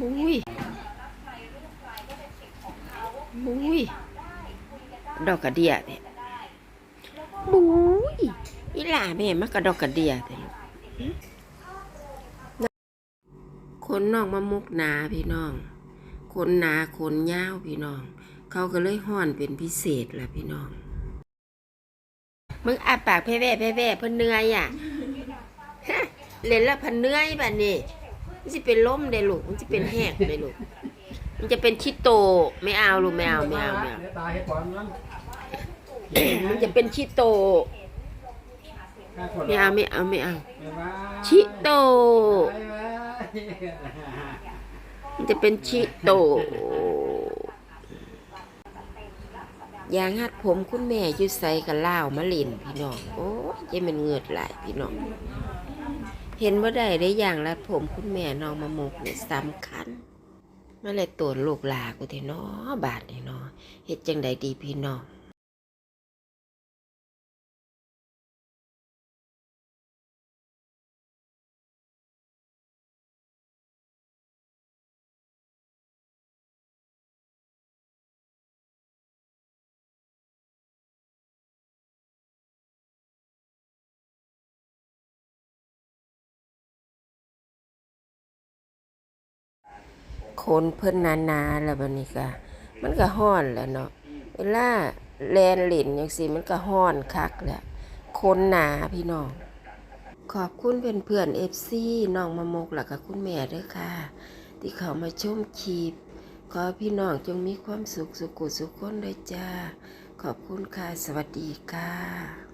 มุ้ยมุ้ยดอกกระเดียเนี่ยมุ้ยอีหล่าแม่มากระดอกกระเดียแต่ลูกหึคนน้องมามุกหนาพี่น้อง คนหนาคนยาวพี่น้อง เขาก็เลยห้อนเป็นพิเศษล่ะพี่น้อง มึงอาปากแพ่แว่แพ่แว่เพิ่นเหนื่อยอะฮะเล่นแล้วเพันเหนื่อยบัดนี้ มันจะเป็นล้มได้ลูก มันจะเป็นแหกได้ลูก มันจะเป็นชิโตไม่เอาลูกไม่เอาไม่เอาไม่เอาดี๋ยวตายให้ก่อนนั้นมันจะเป็นชิโตข้าคนไม่เอาไม่เอาไม่เอาบ๊ายบายชิโตบ๊ายบายมันจะเป็นชิโตยางหัดผมคุณแม่อยู่ใส่กับล่าวมะลินพี่น้อง โอ้ยจะเป็นเงือดไหลายพี่น้อง เห็นว่าได้ได้อย่างรัดผมคุณแม่น้องมะมกเนี่ยสำคัญมาเลยตัวลูกหลากูเถอะเนาะบาทนี่เนาะเฮ็ดจังใดดีพี่น้อง คนเพิ่นหนาๆแล้วบัดนี้ก็มันก็ฮ้อนแหล้วเนาะเวลาแลนเล่นจังซี่มันก็ฮ้อนคักแหละคนหนาพี่น้องขอบคุณเพื่อนๆ FC น้องมะมกแล้วก็คุณแม่ด้อค่ะ ที่เขามาชมคลิปขอพี่น้องจงมีความสุขสุขุสุขคนด้วยจ้า ขอบคุณค่ะ สวัสดีค่ะ